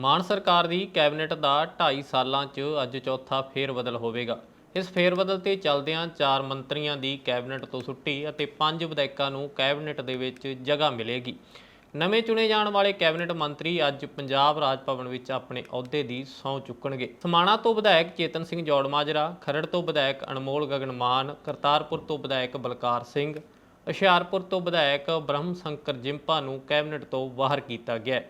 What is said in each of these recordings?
ਮਾਨ ਸਰਕਾਰ ਦੀ ਕੈਬਨਿਟ ਦਾ 2.5 ਸਾਲਾਂ 'ਚ ਅੱਜ ਚੌਥਾ ਫੇਰ ਬਦਲ ਹੋਵੇਗਾ। ਇਸ ਫੇਰ ਬਦਲ ਤੇ ਚੱਲਦਿਆਂ ਚਾਰ ਮੰਤਰੀਆਂ ਦੀ ਕੈਬਨਿਟ ਤੋਂ ਛੁੱਟੀ ਅਤੇ ਪੰਜ ਵਿਧਾਇਕਾਂ ਨੂੰ ਕੈਬਨਿਟ ਦੇ ਵਿੱਚ ਜਗ੍ਹਾ ਮਿਲੇਗੀ। ਨਵੇਂ ਚੁਣੇ ਜਾਣ ਵਾਲੇ ਕੈਬਨਿਟ ਮੰਤਰੀ ਅੱਜ ਪੰਜਾਬ ਰਾਜ ਭਵਨ ਵਿੱਚ ਆਪਣੇ ਅਹੁਦੇ ਦੀ ਸਹੁੰ ਚੁੱਕਣਗੇ। ਸਮਾਣਾ ਤੋਂ ਵਿਧਾਇਕ ਚੇਤਨ ਸਿੰਘ ਜੋੜਮਾਜਰਾ, ਖਰੜ ਤੋਂ ਵਿਧਾਇਕ ਅਨਮੋਲ ਗਗਨ ਮਾਨ ਕਰਤਾਰਪੁਰ ਤੋਂ ਵਿਧਾਇਕ ਬਲਕਾਰ ਸਿੰਘ, ਹੁਸ਼ਿਆਰਪੁਰ ਤੋਂ ਵਿਧਾਇਕ ਬ੍ਰਹਮ ਸ਼ੰਕਰ ਜਿੰਪਾ ਨੂੰ ਕੈਬਨਿਟ ਤੋਂ ਬਾਹਰ ਕੀਤਾ ਗਿਆ ਹੈ।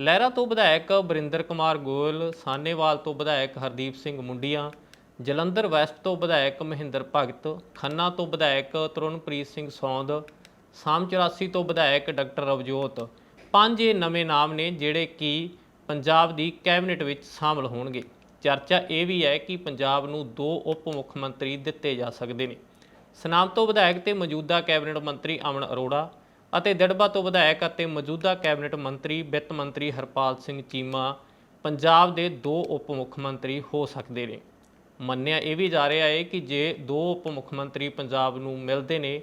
ਲਹਿਰਾ ਤੋਂ ਵਿਧਾਇਕ ਬਰਿੰਦਰ ਕੁਮਾਰ ਗੋਇਲ ਸਾਨੇਵਾਲ ਤੋਂ ਵਿਧਾਇਕ ਹਰਦੀਪ ਸਿੰਘ ਮੁੰਡੀਆਂ, ਜਲੰਧਰ ਵੈਸਟ ਤੋਂ ਵਿਧਾਇਕ ਮਹਿੰਦਰ ਭਗਤ, ਖੰਨਾ ਤੋਂ ਵਿਧਾਇਕ ਤਰੁਣਪ੍ਰੀਤ ਸਿੰਘ ਸੌਂਦ, ਸਾਮ 84 ਤੋਂ ਵਿਧਾਇਕ ਡਾਕਟਰ ਰਵਜੋਤ। ਪੰਜ ਇਹ ਨਵੇਂ ਨਾਮ ਨੇ ਜਿਹੜੇ ਕਿ ਪੰਜਾਬ ਦੀ ਕੈਬਨਿਟ ਵਿੱਚ ਸ਼ਾਮਲ ਹੋਣਗੇ। ਚਰਚਾ ਇਹ ਵੀ ਹੈ ਕਿ ਪੰਜਾਬ ਨੂੰ ਦੋ ਉਪ ਮੁੱਖ ਮੰਤਰੀ ਦਿੱਤੇ ਜਾ ਸਕਦੇ ਨੇ। ਸਨਾਮ ਤੋਂ ਵਿਧਾਇਕ ਤੇ ਮੌਜੂਦਾ ਕੈਬਨਿਟ ਮੰਤਰੀ ਅਮਨ ਅਰੋੜਾ ਅਤੇ ਦਿੜਬਾ ਤੋਂ ਵਿਧਾਇਕ ਅਤੇ ਮੌਜੂਦਾ ਕੈਬਨਿਟ ਮੰਤਰੀ, ਵਿੱਤ ਮੰਤਰੀ ਹਰਪਾਲ ਸਿੰਘ ਚੀਮਾ, ਪੰਜਾਬ ਦੇ ਦੋ ਉਪ ਮੁੱਖ ਮੰਤਰੀ ਹੋ ਸਕਦੇ ਨੇ। ਮੰਨਿਆ ਇਹ ਵੀ ਜਾ ਰਿਹਾ ਹੈ ਕਿ ਜੇ ਦੋ ਉਪ ਮੁੱਖ ਮੰਤਰੀ ਪੰਜਾਬ ਨੂੰ ਮਿਲਦੇ ਨੇ,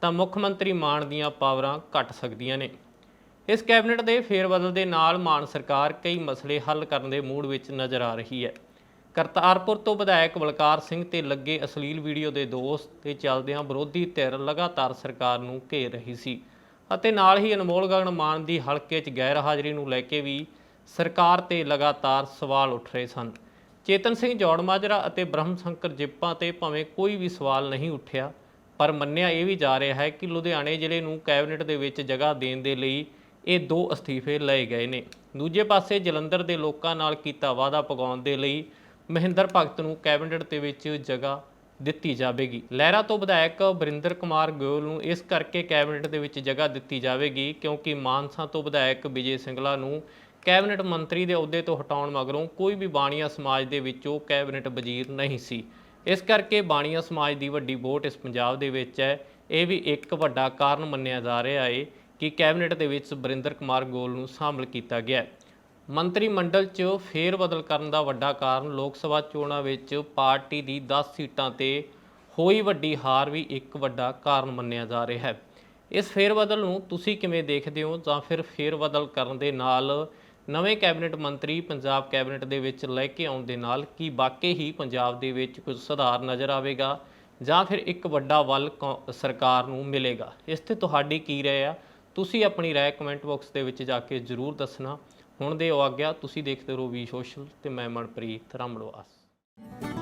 ਤਾਂ ਮੁੱਖ ਮੰਤਰੀ ਮਾਨ ਦੀਆਂ ਪਾਵਰਾਂ ਘਟ ਸਕਦੀਆਂ ਨੇ। ਇਸ ਕੈਬਨਿਟ ਦੇ ਫੇਰਬਦਲ ਦੇ ਨਾਲ ਮਾਨ ਸਰਕਾਰ ਕਈ ਮਸਲੇ ਹੱਲ ਕਰਨ ਦੇ ਮੂਡ ਵਿੱਚ ਨਜ਼ਰ ਆ ਰਹੀ ਹੈ। ਕਰਤਾਰਪੁਰ ਤੋਂ ਵਿਧਾਇਕ ਬਲਕਾਰ ਸਿੰਘ ਤੇ ਲੱਗੇ ਅਸ਼ਲੀਲ ਵੀਡੀਓ ਦੇ ਦੋਸਤ ਤੇ ਚੱਲਦਿਆਂ ਵਿਰੋਧੀ ਧਿਰ ਲਗਾਤਾਰ ਸਰਕਾਰ ਨੂੰ ਘੇਰ ਰਹੀ ਸੀ। ਅਤੇ ਨਾਲ ਹੀ ਅਨਮੋਲ ਗਗਨ ਮਾਨ ਦੀ ਹਲਕੇ 'ਚ ਗੈਰ ਹਾਜ਼ਰੀ ਨੂੰ ਲੈ ਕੇ ਵੀ ਸਰਕਾਰ ਤੇ ਲਗਾਤਾਰ ਸਵਾਲ ਉੱਠ ਰਹੇ ਸਨ। ਚੇਤਨ ਸਿੰਘ ਜੋੜਮਾਜਰਾ ਅਤੇ ਬ੍ਰਹਮ ਸ਼ੰਕਰ ਜਿੱਪਾਂ ਤੇ ਭਾਵੇਂ ਕੋਈ ਵੀ ਸਵਾਲ ਨਹੀਂ ਉੱਠਿਆ, ਪਰ ਮੰਨਿਆ ਇਹ ਵੀ ਜਾ ਰਿਹਾ ਹੈ ਕਿ ਲੁਧਿਆਣੇ ਜ਼ਿਲ੍ਹੇ ਨੂੰ ਕੈਬਨਿਟ ਦੇ ਵਿੱਚ ਜਗ੍ਹਾ ਦੇਣ ਦੇ ਲਈ ਇਹ ਦੋ ਅਸਤੀਫੇ ਲਏ ਗਏ ਨੇ। ਦੂਜੇ ਪਾਸੇ ਜਲੰਧਰ ਦੇ ਲੋਕਾਂ ਨਾਲ ਕੀਤਾ ਵਾਅਦਾ ਪਗਾਉਣ ਦੇ ਲਈ ਮਹਿੰਦਰ ਭਗਤ ਨੂੰ ਕੈਬਨਿਟ ਦੇ ਵਿੱਚ ਜਗ੍ਹਾ ਦਿੱਤੀ ਜਾਵੇਗੀ। ਲਹਿਰਾ ਤੋਂ ਵਿਧਾਇਕ ਬਰਿੰਦਰ ਕੁਮਾਰ ਗੋਇਲ ਨੂੰ ਇਸ ਕਰਕੇ ਕੈਬਨਿਟ ਦੇ ਵਿੱਚ ਜਗ੍ਹਾ ਦਿੱਤੀ ਜਾਵੇਗੀ ਕਿਉਂਕਿ ਮਾਨਸਾ ਤੋਂ ਵਿਧਾਇਕ ਵਿਜੇ ਸਿੰਗਲਾ ਨੂੰ ਕੈਬਨਿਟ ਮੰਤਰੀ ਦੇ ਅਹੁਦੇ ਤੋਂ ਹਟਾਉਣ ਮਗਰੋਂ ਕੋਈ ਵੀ ਬਾਣੀਆ ਸਮਾਜ ਦੇ ਵਿੱਚੋਂ ਕੈਬਨਿਟ ਵਜ਼ੀਰ ਨਹੀਂ ਸੀ। ਇਸ ਕਰਕੇ ਬਾਣੀਆ ਸਮਾਜ ਦੀ ਵੱਡੀ ਵੋਟ ਇਸ ਪੰਜਾਬ ਦੇ ਵਿੱਚ ਹੈ। ਇਹ ਵੀ ਇੱਕ ਵੱਡਾ ਕਾਰਨ ਮੰਨਿਆ ਜਾ ਰਿਹਾ ਹੈ ਕਿ ਕੈਬਨਿਟ ਦੇ ਵਿੱਚ ਬਰਿੰਦਰ ਕੁਮਾਰ ਗੋਲ ਨੂੰ ਸ਼ਾਮਲ ਕੀਤਾ ਗਿਆ ਹੈ। ਮੰਤਰੀ ਮੰਡਲ 'ਚ ਫੇਰ ਬਦਲ ਕਰਨ ਦਾ ਵੱਡਾ ਕਾਰਨ ਲੋਕ ਸਭਾ ਚੋਣਾਂ ਵਿੱਚ ਪਾਰਟੀ ਦੀ 10 ਸੀਟਾਂ ਤੇ ਹੋਈ ਵੱਡੀ ਹਾਰ ਵੀ ਇੱਕ ਵੱਡਾ ਕਾਰਨ ਮੰਨਿਆ ਜਾ ਰਿਹਾ ਹੈ। ਇਸ ਫੇਰ ਬਦਲ ਨੂੰ ਤੁਸੀਂ ਕਿਵੇਂ ਦੇਖਦੇ ਹੋ ਜਾਂ ਫਿਰ ਫੇਰ ਬਦਲ ਕਰਨ ਦੇ ਨਾਲ ਨਵੇਂ ਕੈਬਨਿਟ ਮੰਤਰੀ ਪੰਜਾਬ ਕੈਬਨਿਟ ਦੇ ਵਿੱਚ ਲੈ ਕੇ ਆਉਣ ਦੇ ਨਾਲ ਕੀ ਵਾਕਈ ਹੀ ਪੰਜਾਬ ਦੇ ਵਿੱਚ ਕੁਝ ਸੁਧਾਰ ਨਜ਼ਰ ਆਵੇਗਾ ਜਾਂ ਫਿਰ ਇੱਕ ਵੱਡਾ ਵੱਲ ਕੌ- ਸਰਕਾਰ ਨੂੰ ਮਿਲੇਗਾ? ਇਸ ਤੇ ਤੁਹਾਡੀ ਕੀ ਰਾਏ ਆ? ਤੁਸੀਂ ਆਪਣੀ ਰਾਏ ਕਮੈਂਟ ਬਾਕਸ ਦੇ ਵਿੱਚ ਜਾ ਕੇ ਜ਼ਰੂਰ ਦੱਸਣਾ। ਹੁਣ ਦੇ ਆਗਿਆ ਤੁਸੀਂ ਦੇਖਦੇ ਰਹੋ ਵੀ ਸੋਸ਼ਲ ਤੇ ਮੈਂ ਮਨਪ੍ਰੀਤ ਰਾਮੜਵਾਸ।